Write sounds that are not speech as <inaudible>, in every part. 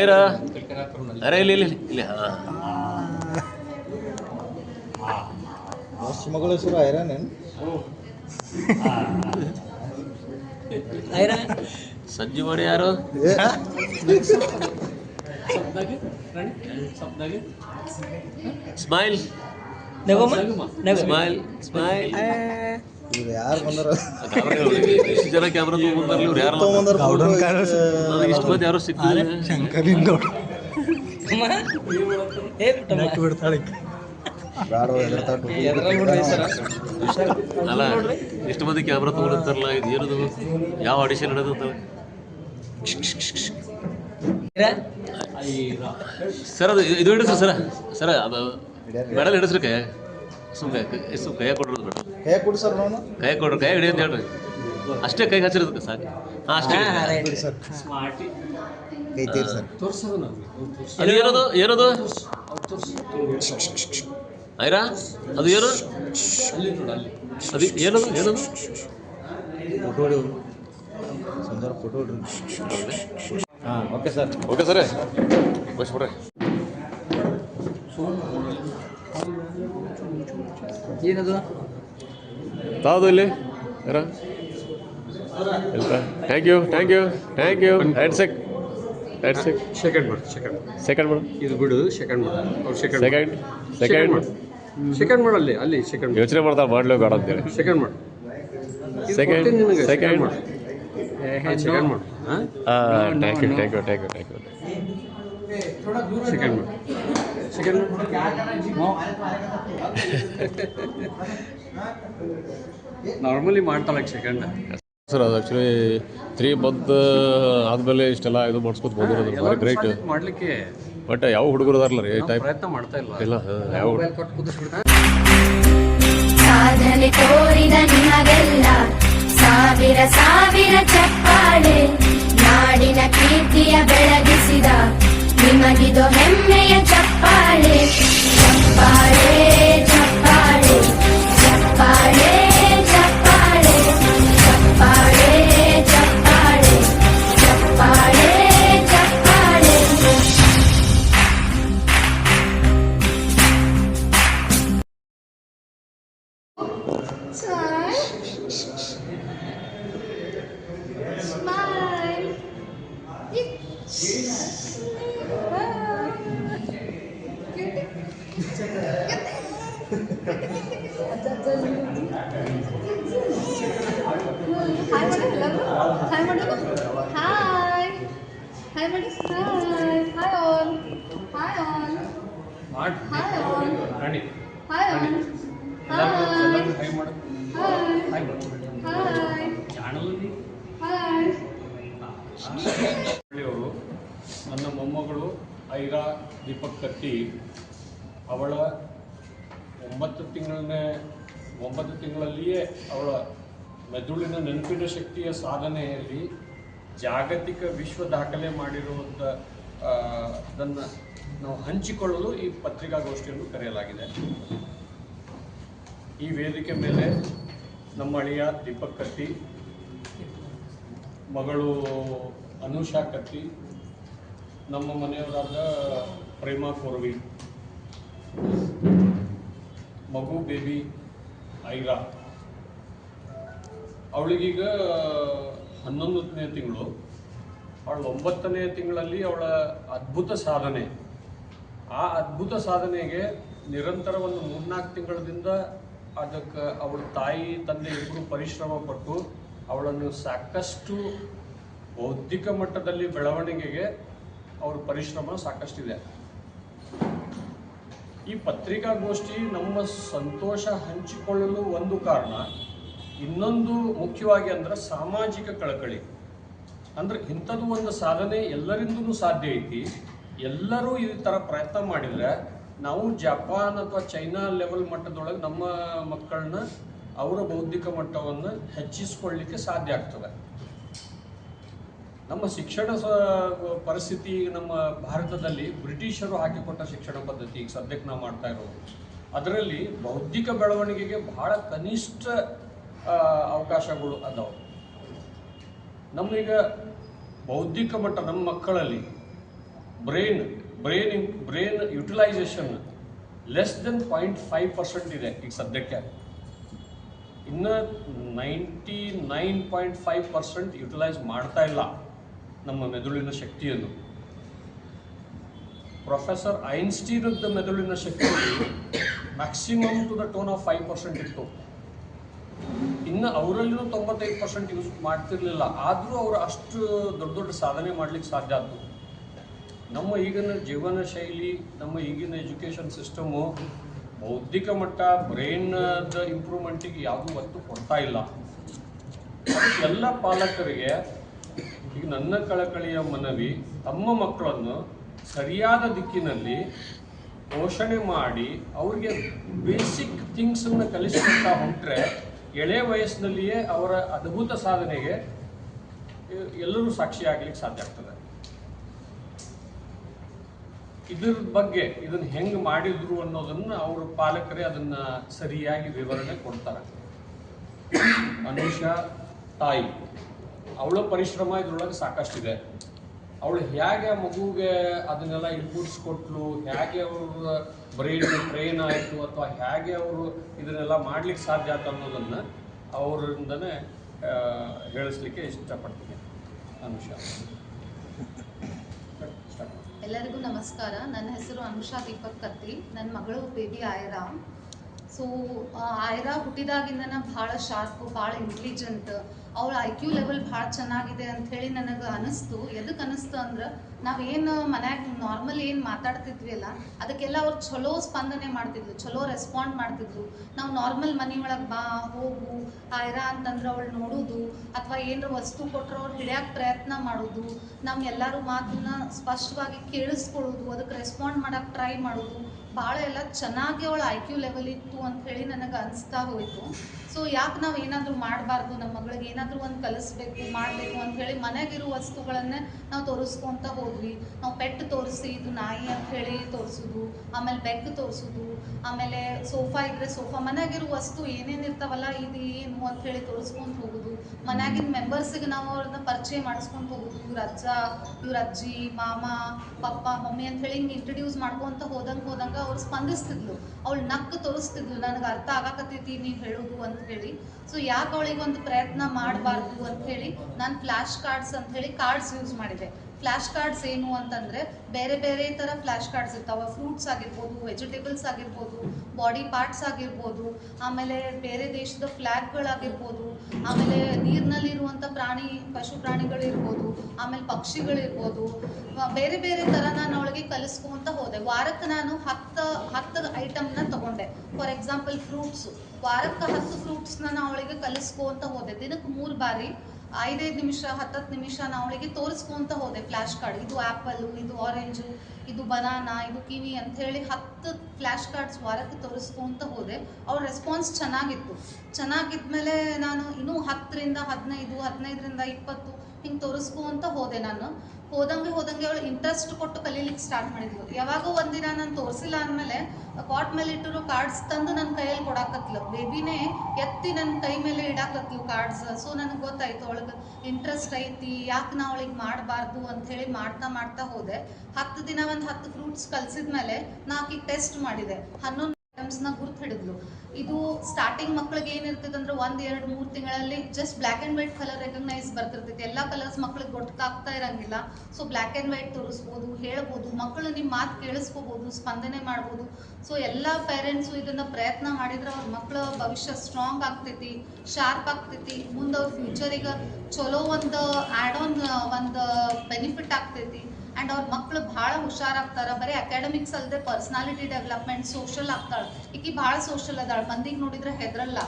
ಐರಾ ಅರೆ ಇಲ್ಲಿ ಇಲ್ಲಿ ಇಲ್ಲಿ, ಮಗಳ ಹೆಸರು ಐರನೇನು ಸಂಜೆ ಮಾಡಿ ಯಾರು? ಸ್ಮೈಲ್. Smile smile. ಇವ್ರು ಯಾರು ಬಂದಾರ? ಎಷ್ಟು ಜನ ಕ್ಯಾಮ್ರಾ ತೊಗೊಂಡ್ಬಂದಾರಲ್ಲ ಇವ್ರು ಯಾರು ತಗೊಂಬಂದಾರ ನನಗೆ ಇಷ್ಟು ಮಂದಿ ಯಾರು ಸಿಕ್ಕಿಲ್ಲ ಬ್ಯಾಡ ಹೆದರ್ತಾಟ ಅಲ್ಲ ಇಷ್ಟು ಮಂದಿ ಕ್ಯಾಮ್ರಾ ತೊಗೊಂಡಿರ್ತಾರಲ್ಲ ಇದು ಏನದು ಯಾವ ಆಡಿಷನ್ ನಡೆದಂತ ಸರ್ ಅದು ಇದು ಹಿಡಿಸ್ರಿ ಸರ. ಸರ ಅದು ಮೆಡಲ್ ಹಿಡಿಸ್ರಿ ಕೈ. ಸುಮ್ಮನೆ ಸುಮ್ಮನೆ ಕೈಯಾಗ ಕೊಡ್ರಿ ಬೇಡ. ಕೈ ಕೊಡಿ ಸರ್ ನೋನು ಕೈ ಕೊಡ್ರಿ ಕೈ ಹಿಡಿಯೋದು ಹೇಳ್ರಿ. ಅಷ್ಟೇ ಕೈ ಹಚ್ಚಿರೋದಕ್ಕೆ ಸಾಕು. ಹಾಂ ಅಷ್ಟೇ. ಬಿಡಿ ಸರ್. ಸ್ಮಾರ್ಟಿ ಕೈ ತೀರಿ ಸರ್. ತೋರ್ಸೋದು ಅದು ಏನದು? ಏನದು? ಐರಾ? ಅದು ಏನು? ಅಲ್ಲಿ ನೋಡು ಅಲ್ಲಿ. ಅದು ಏನದು? ಏನದು? ಫೋಟೋ ಹೊಡಿ ಸುಂದರ ಫೋಟೋ ಹಾಂ okay sir. Okay sir. Bus ಬಿಡ್ರಿ ಏನದು? ತಾವುದು ಇಲ್ಲಿ? ಯಾರ? Thank you thank you thank you ಎರಡು ಸೆಕ್ ಎರಡು ಸೆಕ್ ಸೆಕೆಂಡ್ ಮಾಡು ಸೆಕೆಂಡ್ ಸೆಕೆಂಡ್ ಮಾಡು. ಇದು ಬಿಡು ಸೆಕೆಂಡ್ ಮಾಡು. ಅವ್ರು ಸೆಕೆಂಡ್ ಸೆಕೆಂಡ್ ಸೆಕೆಂಡ್ ಸೆಕೆಂಡ್ ಮಾಡು. ಅಲ್ಲಿ ಅಲ್ಲಿ ಸೆಕೆಂಡ್ ಯೋಚನೆ ಮಾಡ್ತಾ ಮಾಡ್ಲೋ ಬೇಡ ಅಂತೇಳಿ ಸೆಕೆಂಡ್ ಮಾಡು. ಸೆಕೆಂಡ್ ಸೆಕೆಂಡ್ ಮಾಡು. ಸೆಕೆಂಡ್ ಮಾಡು. ಹಾಂ ಹಾಂ thank you thank you thank you thank you second ಮಾಡು. ಸೆಕೆಂಡ್ <laughs> ನಾರ್ಮಲಿ ಮಾಡ್ತಾಳೆ ಸೆಕೆಂಡ್ ಸರ್ ಅದು ಆ್ಯಕ್ಚುಲಿ ತ್ರೀ ಮಂತ್ ಆದಮೇಲೆ ಇಷ್ಟೆಲ್ಲ ಇದು ಮಾಡಿಸ್ಕೊತ ಬಂದಿರೋದು ಭಾರಿ ಗ್ರೇಟ್ ಮಾಡಲಿಕ್ಕೆ. ಬಟ್ ಯಾವ ಹುಡುಗರು ಅದಾರಲ್ಲ ರೀ ಟೈಪ್ ಪ್ರಯತ್ನ ಮಾಡ್ತಾ ಇಲ್ಲ. ಇಲ್ಲ ಯಾವ ಸಾಧನೆ ತೋರಿದ ನಿಮಗೆಲ್ಲ ಸಾವಿರ ಸಾವಿರ ಚಪ್ಪಾಳೆ ನಾಡಿನ ಕೀರ್ತಿಯ ಬೆಳಗಿಸಿದ ನಿಮಗಿದು ಹೆಮ್ಮೆಯ ಚಪ್ಪಾಳೆ ಚಪ್ಪಾಳೆ. ನನ್ನ ಮೊಮ್ಮಗಳು ಐರಾ ದೀಪಕ್ ಕತ್ತಿ ಅವಳ ಒಂಬತ್ತು ತಿಂಗಳನ್ನೇ ಒಂಬತ್ತು ತಿಂಗಳಲ್ಲಿಯೇ ಅವಳ ಮೆದುಳಿನ ನೆನಪಿನ ಶಕ್ತಿಯ ಸಾಧನೆಯಲ್ಲಿ ಜಾಗತಿಕ ವಿಶ್ವ ದಾಖಲೆ ಮಾಡಿರುವಂಥ ಅದನ್ನು ನಾವು ಹಂಚಿಕೊಳ್ಳಲು ಈ ಪತ್ರಿಕಾಗೋಷ್ಠಿಯನ್ನು ಕರೆಯಲಾಗಿದೆ. ಈ ವೇದಿಕೆ ಮೇಲೆ ನಮ್ಮ ಅಳಿಯ ದೀಪಕ್ ಕತ್ತಿ, ಮಗಳು ಅನುಷಾ ಕತ್ತಿ, ನಮ್ಮ ಮನೆಯವರಾದ ಪ್ರೇಮಾ ಕೋರ್ವಿ, ಮಗು ಬೇಬಿ ಐರಾ ಅವಳಿಗೀಗ, ಹನ್ನೊಂದನೇ ತಿಂಗಳು. ಅವಳ ಒಂಬತ್ತನೇ ತಿಂಗಳಲ್ಲಿ ಅವಳ ಅದ್ಭುತ ಸಾಧನೆ. ಆ ಅದ್ಭುತ ಸಾಧನೆಗೆ ನಿರಂತರ ಒಂದು ಮೂರ್ನಾಲ್ಕು ತಿಂಗಳದಿಂದ ಅದಕ್ಕೆ ಅವಳ ತಾಯಿ, ತಂದೆ ಇಬ್ಬರು ಪರಿಶ್ರಮ ಪಟ್ಟು ಅವಳನ್ನು ಸಾಕಷ್ಟು ಬೌದ್ಧಿಕ ಮಟ್ಟದಲ್ಲಿ ಬೆಳವಣಿಗೆಗೆ ಅವ್ರ ಪರಿಶ್ರಮ ಸಾಕಷ್ಟಿದೆ. ಈ ಪತ್ರಿಕಾಗೋಷ್ಠಿ ನಮ್ಮ ಸಂತೋಷ ಹಂಚಿಕೊಳ್ಳಲು ಒಂದು ಕಾರಣ, ಇನ್ನೊಂದು ಮುಖ್ಯವಾಗಿ ಅಂದ್ರೆ ಸಾಮಾಜಿಕ ಕಳಕಳಿ. ಅಂದ್ರೆ ಇಂಥದ್ದು ಒಂದು ಸಾಧನೆ ಎಲ್ಲರಿಂದೂ ಸಾಧ್ಯ ಐತಿ. ಎಲ್ಲರೂ ಈ ಥರ ಪ್ರಯತ್ನ ಮಾಡಿದ್ರೆ ನಾವು ಜಪಾನ್ ಅಥವಾ ಚೈನಾ ಲೆವೆಲ್ ಮಟ್ಟದೊಳಗೆ ನಮ್ಮ ಮಕ್ಕಳನ್ನ ಅವರ ಬೌದ್ಧಿಕ ಮಟ್ಟವನ್ನು ಹೆಚ್ಚಿಸ್ಕೊಳ್ಳಿಕ್ಕೆ ಸಾಧ್ಯ ಆಗ್ತದೆ. ನಮ್ಮ ಶಿಕ್ಷಣ ಪರಿಸ್ಥಿತಿ ನಮ್ಮ ಭಾರತದಲ್ಲಿ ಬ್ರಿಟಿಷರು ಹಾಕಿಕೊಟ್ಟ ಶಿಕ್ಷಣ ಪದ್ಧತಿ, ಈಗ ಸದ್ಯಕ್ಕೆ ನಾವು ಮಾಡ್ತಾ ಇರೋದು. ಅದರಲ್ಲಿ ಬೌದ್ಧಿಕ ಬೆಳವಣಿಗೆಗೆ ಬಹಳ ಕನಿಷ್ಠ ಅವಕಾಶಗಳು ಅದಾವೆ. ನಮ್ಮೀಗ ಬೌದ್ಧಿಕ ಮಟ್ಟ ನಮ್ಮ ಮಕ್ಕಳಲ್ಲಿ brain brain brain utilization less then point five percent ಇದೆ ಈಗ ಸದ್ಯಕ್ಕೆ. ಇನ್ನು ninety nine point five percent utilize ಮಾಡ್ತಾ ಇಲ್ಲ. ನಮ್ಮ ಮೆದುಳಿನ ಶಕ್ತಿಯನ್ನು. ಪ್ರೊಫೆಸರ್ ಐನ್ಸ್ಟೀನದ ಮೆದುಳಿನ ಶಕ್ತಿ maximum to the tune of five percent ಇತ್ತು. ಇನ್ನು ಅವರಲ್ಲಿನೂ ತೊಂಬತ್ತೈದು ಪರ್ಸೆಂಟ್ ಯೂಸ್ ಮಾಡ್ತಿರ್ಲಿಲ್ಲ. ಆದರೂ ಅವರು ಅಷ್ಟು ದೊಡ್ಡ ದೊಡ್ಡ ಸಾಧನೆ ಮಾಡ್ಲಿಕ್ಕೆ ಸಾಧ್ಯ ಆಯ್ತು ನಮ್ಮ ಈಗಿನ ಜೀವನ ಶೈಲಿ, ನಮ್ಮ ಈಗಿನ ಎಜುಕೇಷನ್ ಸಿಸ್ಟಮು ಬೌದ್ಧಿಕ ಮಟ್ಟ ಬ್ರೈನ್ದ ಇಂಪ್ರೂವ್ಮೆಂಟಿಗೆ ಯಾವುದೂ ಒತ್ತು ಕೊಡ್ತಾ ಇಲ್ಲ. ಎಲ್ಲ ಪಾಲಕರಿಗೆ ಈಗ ನನ್ನ ಕಳಕಳಿಯ ಮನವಿ ತಮ್ಮ ಮಕ್ಕಳನ್ನು ಸರಿಯಾದ ದಿಕ್ಕಿನಲ್ಲಿ ಪೋಷಣೆ ಮಾಡಿ ಅವ್ರಿಗೆ ಬೇಸಿಕ್ ಥಿಂಗ್ಸನ್ನು ಕಲಿಸ್ಕೊಳ್ತಾ ಹೊಂಟ್ರೆ ಎಳೆ ವಯಸ್ಸಿನಲ್ಲಿಯೇ ಅವರ ಅದ್ಭುತ ಸಾಧನೆಗೆ ಎಲ್ಲರೂ ಸಾಕ್ಷಿಯಾಗ್ಲಿಕ್ಕೆ ಸಾಧ್ಯ ಆಗ್ತದೆ. ಇದ್ರ ಬಗ್ಗೆ ಇದನ್ನ ಹೆಂಗ್ ಮಾಡಿದ್ರು ಅನ್ನೋದನ್ನ ಅವ್ರ ಪಾಲಕರೇ ಅದನ್ನ ಸರಿಯಾಗಿ ವಿವರಣೆ ಕೊಡ್ತಾರೆ. ಅನುಷಾ ತಾಯಿ. ಅವಳ ಪರಿಶ್ರಮ ಇದ್ರೊಳಗೆ ಸಾಕಷ್ಟು ಇದೆ ಅವಳು ಹೇಗೆ ಮಗುಗೆ ಅದನ್ನೆಲ್ಲ ಇನ್ಪುಟ್ಸ್ ಕೊಟ್ಲು ಹೇಗೆ ಅವ್ರ ಬ್ರೈನ್ ಟ್ರೈನ್ ಆಯಿತು ಅಥವಾ ಹೇಗೆ ಅವರು ಇದನ್ನೆಲ್ಲ ಮಾಡ್ಲಿಕ್ಕೆ ಸಾಧ್ಯ ಆಯ್ತು ಅನ್ನೋದನ್ನ ಅವರಿಂದನೇ ಹೇಳಿಸ್ಲಿಕ್ಕೆ ಇಷ್ಟಪಡ್ತೀನಿ. ಅನುಷಾ. ಎಲ್ಲರಿಗೂ ನಮಸ್ಕಾರ. ನನ್ನ ಹೆಸರು ಅನುಷಾ ದೀಪಕ್ ಕತ್ತಿ. ನನ್ನ ಮಗಳು ಬೇಬಿ ಆಯರಾ. ಸೊ ಆಯರಾ ಹುಟ್ಟಿದಾಗಿಂದನ ಭಾಳ ಶಾರ್ಪು, ಭಾಳ ಇಂಟೆಲಿಜೆಂಟ್ ಅವಳ ಐ ಕ್ಯೂ ಲೆವೆಲ್ ಭಾಳ ಚೆನ್ನಾಗಿದೆ ಹೇಳಿ ನನಗೆ ಅನಿಸ್ತು. ಎದಕ್ಕೆ ಅನಿಸ್ತು ಅಂದ್ರೆ ನಾವೇನು ಮನ್ಯಾಗ ನಾರ್ಮಲ್ ಏನು ಮಾತಾಡ್ತಿದ್ವಿ ಅಲ್ಲ, ಅದಕ್ಕೆಲ್ಲ ಅವ್ರು ಚಲೋ ಸ್ಪಂದನೆ ಮಾಡ್ತಿದ್ರು ಚಲೋ ರೆಸ್ಪಾಂಡ್ ಮಾಡ್ತಿದ್ರು ನಾವು ನಾರ್ಮಲ್ ಮನೆ ಒಳಗೆ ಬಾ, ಹೋಗು ಆಯ್ರಾ ಅಂತಂದ್ರೆ ಅವಳು ನೋಡೋದು, ಅಥವಾ ಏನು ವಸ್ತು ಕೊಟ್ಟರೆ ಅವ್ರು ಹಿಡಿಯಕ್ಕೆ ಪ್ರಯತ್ನ ಮಾಡೋದು ನಮ್ಮ ಎಲ್ಲರೂ ಮಾತನ್ನ ಸ್ಪಷ್ಟವಾಗಿ ಕೇಳಿಸ್ಕೊಳ್ಳೋದು ಅದಕ್ಕೆ ರೆಸ್ಪಾಂಡ್ ಮಾಡಕ್ಕೆ ಟ್ರೈ ಮಾಡೋದು. ಭಾಳ ಎಲ್ಲ ಚೆನ್ನಾಗಿ ಅವಳ ಐ ಕ್ಯೂ ಲೆವೆಲ್ ಇತ್ತು ಅಂತ ಹೇಳಿ ನನಗೆ ಅನಿಸ್ತಾ ಹೋಯಿತು. ಸೊ ಯಾಕೆ ನಾವು ಏನಾದರೂ ಮಾಡಬಾರ್ದು ನಮ್ಮ ಮಗಳಿಗೆ ಏನಾದರೂ ಒಂದು ಕಲಿಸ್ಬೇಕು, ಮಾಡಬೇಕು ಅಂತ ಹೇಳಿ ಮನೆಗಿರೋ ವಸ್ತುಗಳನ್ನೇ ನಾವು ತೋರಿಸ್ಕೊಂತ ಹೋದ್ವಿ. ನಾವು ಪೆಟ್ಟು ತೋರಿಸಿ, ಇದು ನಾಯಿ ಅಂತ ಹೇಳಿ ತೋರಿಸೋದು, ಆಮೇಲೆ ಬೆಕ್ಕು ತೋರಿಸೋದು, ಆಮೇಲೆ ಸೋಫಾ ಇದ್ದರೆ ಸೋಫಾ, ಮನೆಗಿರೋ ವಸ್ತು ಏನೇನು ಇರ್ತಾವಲ್ಲ, ಇದು ಏನು ಅಂತ ಹೇಳಿ ತೋರಿಸ್ಕೊಂತ ಹೋಗೋದು. ಮನ್ಯಾಗಿನ ಮೆಂಬರ್ಸಿಗೆ ನಾವು ಅವ್ರನ್ನ ಪರಿಚಯ ಮಾಡಿಸ್ಕೊಂಡು ಹೋಗುದು. ಇವ್ರ ಅಜ್ಜ, ಇವ್ರ ಅಜ್ಜಿ, ಮಾಮ, ಪಪ್ಪ, ಮಮ್ಮಿ ಅಂತ ಹೇಳಿ ಹಿಂಗೆ ಇಂಟ್ರಡ್ಯೂಸ್ ಮಾಡ್ಕೊಂತ ಹೋದಂಗೆ ಹೋದಂಗೆ ಅವ್ರು ಸ್ಪಂದಿಸ್ತಿದ್ಲು. ಅವ್ಳು ನಕ್ಕು ತೋರಿಸ್ತಿದ್ಲು. ನನಗೆ ಅರ್ಥ ಆಗಾಕತ್ತೈತಿ, ನೀವು ಹೇಳೋದು ಅಂತ ಹೇಳಿ ಸೊ ಯಾಕೆ ಅವಳಿಗೆ ಒಂದು ಪ್ರಯತ್ನ ಮಾಡಬಾರ್ದು ಅಂತ ಹೇಳಿ ನಾನು ಫ್ಲ್ಯಾಶ್ ಕಾರ್ಡ್ಸ್ ಅಂತ ಹೇಳಿ ಕಾರ್ಡ್ಸ್ ಯೂಸ್ ಮಾಡಿದೆ. ಫ್ಲ್ಯಾಶ್ ಕಾರ್ಡ್ಸ್ ಏನು ಅಂತಂದರೆ ಬೇರೆ ಬೇರೆ ಥರ ಫ್ಲ್ಯಾಶ್ ಕಾರ್ಡ್ಸ್ ಇರ್ತಾವ. ಫ್ರೂಟ್ಸ್ ಆಗಿರ್ಬೋದು ವೆಜಿಟೇಬಲ್ಸ್ ಆಗಿರ್ಬೋದು ಬಾಡಿ ಪಾರ್ಟ್ಸ್ ಆಗಿರ್ಬೋದು, ಆಮೇಲೆ ಬೇರೆ ದೇಶದ ಫ್ಲ್ಯಾಗ್ಗಳಾಗಿರ್ಬೋದು ಆಮೇಲೆ ನೀರಿನಲ್ಲಿರುವಂಥ ಪ್ರಾಣಿ, ಪಶು ಪ್ರಾಣಿಗಳಿರ್ಬೋದು, ಆಮೇಲೆ ಪಕ್ಷಿಗಳಿರ್ಬೋದು ಬೇರೆ ಬೇರೆ ಥರ ನಾನು ಅವಳಿಗೆ ಕಲಿಸ್ಕೊಂತ ಹೋದೆ. ವಾರಕ್ಕೆ ನಾನು ಹತ್ತು ಹತ್ತು ಐಟಮ್ನ ತಗೊಂಡೆ. For example fruits. ವಾರಕ್ಕೆ ಹತ್ತು ಫ್ರೂಟ್ಸ್ನ ನಾನು ಅವಳಿಗೆ ಕಲಿಸ್ಕೊಂತ ಹೋದೆ. ದಿನಕ್ಕೆ ಮೂರು ಬಾರಿ, ಐದೈದು ನಿಮಿಷ, ಹತ್ತತ್ತು ನಿಮಿಷ ನಾನು ಅವಳಿಗೆ ತೋರಿಸ್ಕೊಂತ ಹೋದೆ ಫ್ಲ್ಯಾಶ್ ಕಾರ್ಡ್ ಇದು ಆ್ಯಪಲ್ಲು ಇದು ಆರೆಂಜು ಇದು ಬನಾನಾ, ಇದು ಕಿವಿ ಅಂತ ಹೇಳಿ ಹತ್ತು ಫ್ಲ್ಯಾಶ್ ಕಾರ್ಡ್ಸ್ ವಾರಕ್ಕೆ ತೋರಿಸ್ಕೊಂತ ಹೋದೆ. ಅವ್ರ ರೆಸ್ಪಾನ್ಸ್ ಚೆನ್ನಾಗಿತ್ತು. ಚೆನ್ನಾಗಿದ್ಮೇಲೆ ನಾನು ಇನ್ನೂ ಹತ್ತರಿಂದ ಹದಿನೈದು, ಹದಿನೈದರಿಂದ ಇಪ್ಪತ್ತು ಹಿಂಗೆ ತೋರಿಸ್ಕೊಂತ ಹೋದೆ ನಾನು. ಹೋದಂಗೆ ಹೋದಂಗೆ ಅವಳು ಇಂಟ್ರೆಸ್ಟ್ ಕೊಟ್ಟು ಕಲೀಲಿಕ್ಕೆ ಸ್ಟಾರ್ಟ್ ಮಾಡಿದ್ಲು. ಯಾವಾಗೋ ಒಂದಿನ ನಾನು ತೋರಿಸಿಲ್ಲ ಅಂದಮೇಲೆ ಕಾಟ್ ಮೇಲೆ ಇಟ್ಟಿರೋ ಕಾರ್ಡ್ಸ್ ತಂದು ನನ್ನ ಕೈಯಲ್ಲಿ ಕೊಡಾಕತ್ಲು. ಬೇಬಿನೇ ಎತ್ತಿ ನನ್ನ ಕೈ ಮೇಲೆ ಇಡಾಕತ್ಲು ಕಾರ್ಡ್ಸ್ ಸೊ ನನಗೆ ಗೊತ್ತಾಯ್ತು ಅವಳಿಗೆ ಇಂಟ್ರೆಸ್ಟ್ ಐತಿ, ಯಾಕೆ ನಾ ಅವಳಿಗೆ ಮಾಡಬಾರ್ದು ಅಂತ ಹೇಳಿ ಮಾಡ್ತಾ ಮಾಡ್ತಾ ಹೋದೆ. ಹತ್ತು ದಿನ ಒಂದು ಹತ್ತು ಫ್ರೂಟ್ಸ್ ಕಲಿಸಿದ್ಮೇಲೆ ನಾ ಆಕಿಗೆ ಟೆಸ್ಟ್ ಮಾಡಿದೆ. ಹನ್ನೊಂದು ಐಟಮ್ಸ್ನ ಗುರ್ತು ಹಿಡಿದ್ಲು. ಇದು ಸ್ಟಾರ್ಟಿಂಗ್ ಮಕ್ಳಿಗೆ ಏನಿರ್ತದೆ ಅಂದ್ರೆ ಒಂದ್, ಎರಡು, ಮೂರು ತಿಂಗಳಲ್ಲಿ just black and white colour recognise ಬರ್ತಿರ್ತೈತಿ. ಎಲ್ಲ ಕಲರ್ಸ್ ಮಕ್ಳಿಗೆ ಗೊತ್ತಾಗ್ತಾ ಇರಂಗಿಲ್ಲ. ಸೊ ಬ್ಲ್ಯಾಕ್ ಆ್ಯಂಡ್ ವೈಟ್ ತೋರಿಸ್ಬೋದು, ಹೇಳ್ಬೋದು ಮಕ್ಕಳು ನಿಮ್ಮ ಮಾತು ಕೇಳಿಸ್ಕೋಬೋದು, ಸ್ಪಂದನೆ ಮಾಡ್ಬೋದು. ಸೊ ಎಲ್ಲ ಪೇರೆಂಟ್ಸು ಇದನ್ನ ಪ್ರಯತ್ನ ಮಾಡಿದ್ರೆ ಅವ್ರ ಮಕ್ಕಳ ಭವಿಷ್ಯ ಸ್ಟ್ರಾಂಗ್ ಆಗ್ತೈತಿ ಶಾರ್ಪ್ ಆಗ್ತೈತಿ. ಮುಂದೆ ಅವ್ರ ಫ್ಯೂಚರಿಗೆ ಚಲೋ ಒಂದು ಆ್ಯಡ್ ಆನ್ ಒಂದು ಬೆನಿಫಿಟ್ ಆಗ್ತೈತಿ. ಆ್ಯಂಡ್ ಅವ್ರ ಮಕ್ಳು ಭಾಳ ಹುಷಾರಾಗ್ತಾರ. ಬರೀ ಅಕಾಡೆಮಿಕ್ಸ್ ಅಲ್ಲದೆ ಪರ್ಸ್ನಾಲಿಟಿ ಡೆವಲಪ್ಮೆಂಟ್ ಸೋಷಲ್ ಆಗ್ತಾಳೆ. ಈಕಿ ಭಾಳ ಸೋಷಲ್ ಅದಾಳ. ಮಂದಿಗೆ ನೋಡಿದ್ರೆ ಹೆದರಲ್ಲ.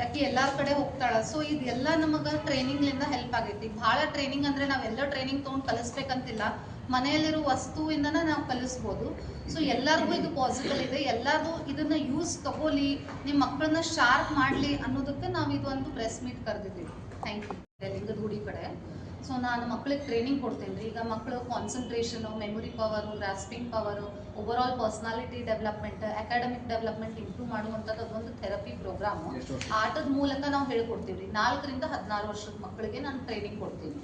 ಯಾಕೆ ಎಲ್ಲರ ಕಡೆ ಹೋಗ್ತಾಳ. ಸೊ ಇದೆಲ್ಲ ನಮಗೆ ಟ್ರೈನಿಂಗ್ಲಿಂದ ಹೆಲ್ಪ್ ಆಗೈತಿ. ಭಾಳ ಟ್ರೈನಿಂಗ್ ಅಂದ್ರೆ ನಾವೆಲ್ಲ ಟ್ರೈನಿಂಗ್ ತೊಗೊಂಡು ಕಲಿಸ್ಬೇಕಂತಿಲ್ಲ. ಮನೆಯಲ್ಲಿರೋ ವಸ್ತುವಿಂದನ ನಾವು ಕಲಿಸ್ಬೋದು. ಸೊ ಎಲ್ಲರಿಗೂ ಇದು ಪಾಸಿಬಲ್ ಇದೆ. ಎಲ್ಲರೂ ಇದನ್ನ ಯೂಸ್ ತಗೋಲಿ ನಿಮ್ಮ ಮಕ್ಕಳನ್ನ ಶಾರ್ಪ್ ಮಾಡಲಿ ಅನ್ನೋದಕ್ಕೆ ನಾವು ಇದು ಒಂದು ಪ್ರೆಸ್ ಮೀಟ್ ಕರೆದಿದ್ದೀವಿ ಥ್ಯಾಂಕ್ ಯು ಲಿಂಗದ ಗುಡಿ ಕಡೆ. ಸೊ ನಾನು ಮಕ್ಳಿಗೆ ಟ್ರೈನಿಂಗ್ ಕೊಡ್ತೇನೆ ರೀ ಈಗ ಮಕ್ಕಳು concentration memory power grasping power over all personality development academic development improve ಮಾಡುವಂಥದ್ದು ಅದೊಂದು ಥೆರಪಿ ಪ್ರೋಗ್ರಾಮು ಆಟದ ಮೂಲಕ ನಾವು ಹೇಳ್ಕೊಡ್ತೀವಿ ರೀ ನಾಲ್ಕರಿಂದ ಹದಿನಾರು ವರ್ಷದ ಮಕ್ಕಳಿಗೆ ನಾನು ಟ್ರೈನಿಂಗ್ ಕೊಡ್ತೀನಿ.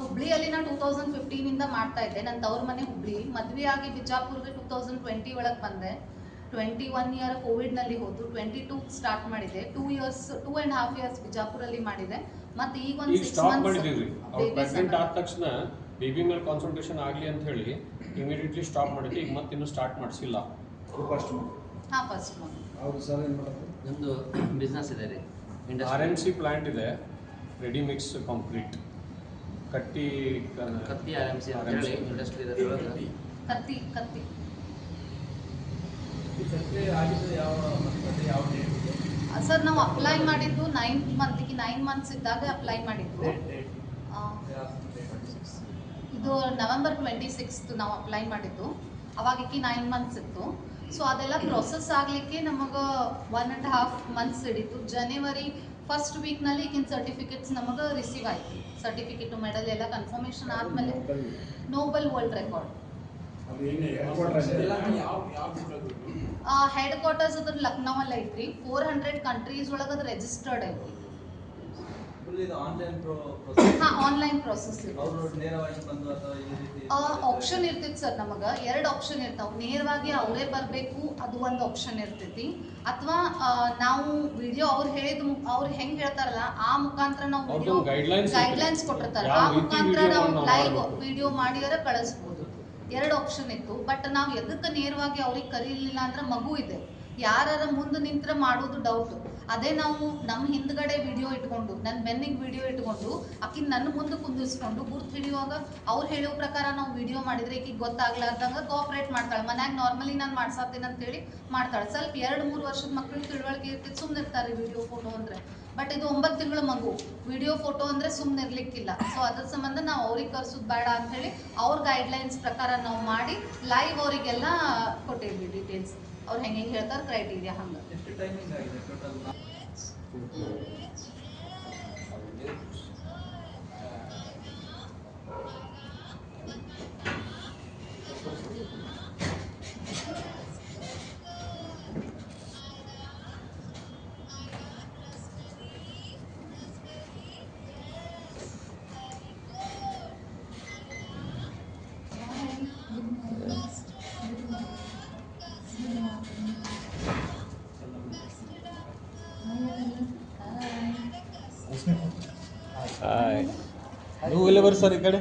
ಹುಬ್ಳಿಯಲ್ಲಿ ನಾನು ಟೂ ತೌಸಂಡ್ ಫಿಫ್ಟೀನಿಂದ ಮಾಡ್ತಾ ಇದ್ದೆ. ನನ್ನ ತವ್ರ ಮನೆ ಹುಬ್ಳಿ. ಮದುವೆ ಆಗಿ ಬಿಜಾಪುರ್ಗೆ ಟೂ ತೌಸಂಡ್ ಟ್ವೆಂಟಿ ಒಳಗೆ ಬಂದೆ. ಟ್ವೆಂಟಿ ಒನ್ ಇಯರ್ ಕೋವಿಡ್ನಲ್ಲಿ ಹೋದ್ರು ಟ್ವೆಂಟಿ ಟೂ ಸ್ಟಾರ್ಟ್ ಮಾಡಿದೆ two years two and half years ಬಿಜಾಪುರಲ್ಲಿ ಮಾಡಿದೆ. ಮತ್ತೆ ಈಗ ಒಂದು ಸ್ಟಾರ್ಟ್ ಸಿಕ್ಸ್ ಮಂತ್ಸ್ ಆದ ತಕ್ಷಣ ಬೇಬಿ ಮೇಲೆ ಕಾನ್ಸಂಟ್ರೇಷನ್ ಆಗಲಿ ಅಂತ ಹೇಳಿ ಇಮಿಡಿಯೇಟ್ಲಿ ಸ್ಟಾಪ್ ಮಾಡಿದ್ವಿ ಈಗ ಮತ್ತೆ ಇನ್ನೂ ಸ್ಟಾರ್ಟ್ ಮಾಡಿಸಿಲ್ಲ. ಫಸ್ಟ್ ಹಾಂ ಫಸ್ಟ್ ಮಂತ್ ಹೌದು ಸರ್ ಏನು ಮಾಡೋದು? ನಮ್ಮದು ಬಿಸ್ನೆಸ್ ಇದೆ ರೀ. ಆರ್ ಎನ್ ಸಿ ಪ್ಲಾಂಟ್ ಇದೆ. ರೆಡಿ ಮಿಕ್ಸ್ ಕಾಂಕ್ರೀಟ್ ಕಟ್ಟಿ Katti R M C industry ಇದೆ ಕತ್ತಿ ಕತ್ತಿ ಸರ್ ನಾವು ಅಪ್ಲೈ ಮಾಡಿದ್ದು ನೈನ್ತ್ ಮಂತಿಗೆ ನೈನ್ ಮಂತ್ಸ್ ಇದ್ದಾಗ ಅಪ್ಲೈ ಮಾಡಿದ್ದು. ಇದು ನವೆಂಬರ್ ಟ್ವೆಂಟಿ ಸಿಕ್ಸ್ತ್ ನಾವು ಅಪ್ಲೈ ಮಾಡಿದ್ದು. ಅವಾಗಕ್ಕೆ ನೈನ್ ಮಂತ್ಸ್ ಇತ್ತು. ಸೊ ಅದೆಲ್ಲ ಪ್ರೊಸೆಸ್ ಆಗಲಿಕ್ಕೆ ನಮಗೆ ಒನ್ ಆ್ಯಂಡ್ ಹಾಫ್ ಮಂತ್ಸ್ ಹಿಡಿತು. ಜನವರಿ ಫಸ್ಟ್ ವೀಕ್ನಲ್ಲಿ ಈಗಿನ ಸರ್ಟಿಫಿಕೇಟ್ಸ್ ನಮಗೆ ರಿಸೀವ್ ಆಯಿತು. ಸರ್ಟಿಫಿಕೇಟು ಮೆಡಲ್ ಎಲ್ಲ ಕನ್ಫರ್ಮೇಷನ್ ಆದಮೇಲೆ Noble World Record head quarters ಅದ್ರ ಲಕ್ನೋವಲ್ಲಿ ಐತ್ರಿ. ಫೋರ್ ಹಂಡ್ರೆಡ್ ಕಂಟ್ರೀಸ್ ಒಳಗೆ ಅದು ರೆಜಿಸ್ಟರ್ಡ್ ಐತಿ ಆನ್ಲೈನ್ ಹಾಂ ಆನ್ಲೈನ್ ಪ್ರೊಸೆಸ್ ಇದೆ ಅವರು ನೇರವಾಗಿ ಬಂದು ಅಥವಾ ಈ ರೀತಿ ಆಪ್ಷನ್ ಇರ್ತೈತಿ ಸರ್ ನಮಗ. ಎರಡು ಆಪ್ಷನ್ ಇರ್ತಾವ. ನೇರವಾಗಿ ಅವರೇ ಬರಬೇಕು ಅದು ಒಂದು ಆಪ್ಷನ್ ಇರ್ತೈತಿ. ಅಥವಾ ನಾವು ವಿಡಿಯೋ ಅವ್ರು ಹೇಳಿದ ಅವ್ರು ಹೆಂಗ್ ಹೇಳ್ತಾರಲ್ಲ ಆ ಮುಖಾಂತರ ನಾವು. ಗೈಡ್ಲೈನ್ಸ್ ಕೊಟ್ಟಿರ್ತಾರೆ. ಆ ಮುಖಾಂತರ ನಾವು ಲೈವ್. ವಿಡಿಯೋ ಮಾಡಿದರೆ ಕಳಿಸ್ಬೋದು. ಎರಡು ಆಪ್ಷನ್ ಇತ್ತು ಬಟ್ ನಾವು ಎದಕ್ಕೆ ನೇರವಾಗಿ ಅವ್ರಿಗೆ ಕರೀಲಿಲ್ಲ ಅಂದ್ರೆ ಮಗು ಇದೆ. ಯಾರ ಮುಂದೆ ನಿಂತ್ರೆ ಮಾಡೋದು ಡೌಟ್ ಅದೇ ನಾವು ನಮ್ಮ ಹಿಂದ್ಗಡೆ ವಿಡಿಯೋ ಇಟ್ಕೊಂಡು, ನನ್ನ ಬೆನ್ನಿಗೆ ವಿಡಿಯೋ ಇಟ್ಕೊಂಡು, ಆಕಿ ನನ್ನ ಮುಂದೆ ಕುಂದಿಸ್ಕೊಂಡು ಗುರ್ತು ಹಿಡಿಯುವಾಗ ಅವ್ರು ಹೇಳೋ ಪ್ರಕಾರ ನಾವು ವಿಡಿಯೋ ಮಾಡಿದ್ರೆ ಈಕಿಗೆ ಗೊತ್ತಾಗ್ಲಾರ್ದಂಗ ಕೋಆಪ್ರೇಟ್ ಮಾಡ್ತಾಳೆ. ಮನ್ಯಾಗ ನಾರ್ಮಲಿ ನಾನು ಮಾಡ್ಸಾತೀನಿ ಅಂತೇಳಿ ಮಾಡ್ತಾಳೆ. ಸ್ವಲ್ಪ ಎರಡು, ಮೂರು ವರ್ಷದ ಮಕ್ಕಳು ತಿಳುವಳಿಕೆ ಇರ್ತಿತ್ತು ಸುಮ್ಮನೆ ಇರ್ತಾರೆ ವಿಡಿಯೋ ಫೋಟೋ ಅಂದ್ರೆ. ಬಟ್ ಇದು ಒಂಬತ್ತು ತಿಂಗಳ ಮಗು. ವಿಡಿಯೋ ಫೋಟೋ ಅಂದ್ರೆ ಸುಮ್ಮನೆ ಇರ್ಲಿಕ್ಕಿಲ್ಲ. ಸೊ ಅದ್ರ ಸಂಬಂಧ ನಾವು ಅವ್ರಿಗೆ ಕರ್ಸೋದು ಬೇಡ ಅಂತ ಹೇಳಿ ಅವ್ರ ಗೈಡ್ಲೈನ್ಸ್ ಪ್ರಕಾರ ನಾವು ಮಾಡಿ ಲೈವ್ ಅವರಿಗೆಲ್ಲ ಕೊಟ್ಟಿದ್ವಿ ಡೀಟೇಲ್ಸ್ ಅವ್ರು ಹೆಂಗೆ ಹೆಂಗೆ ಹೇಳ್ತಾರೆ ಕ್ರೈಟೀರಿಯಾ ಹಂಗೆ ಎಷ್ಟು ಟೈಮಿಂಗ್ ಆಗಿದೆ ಟೋಟಲ್ ನೀವು ಎಲ್ಲಿ ಬರ್ರಿ ಸರ್ ಈ ಕಡೆ?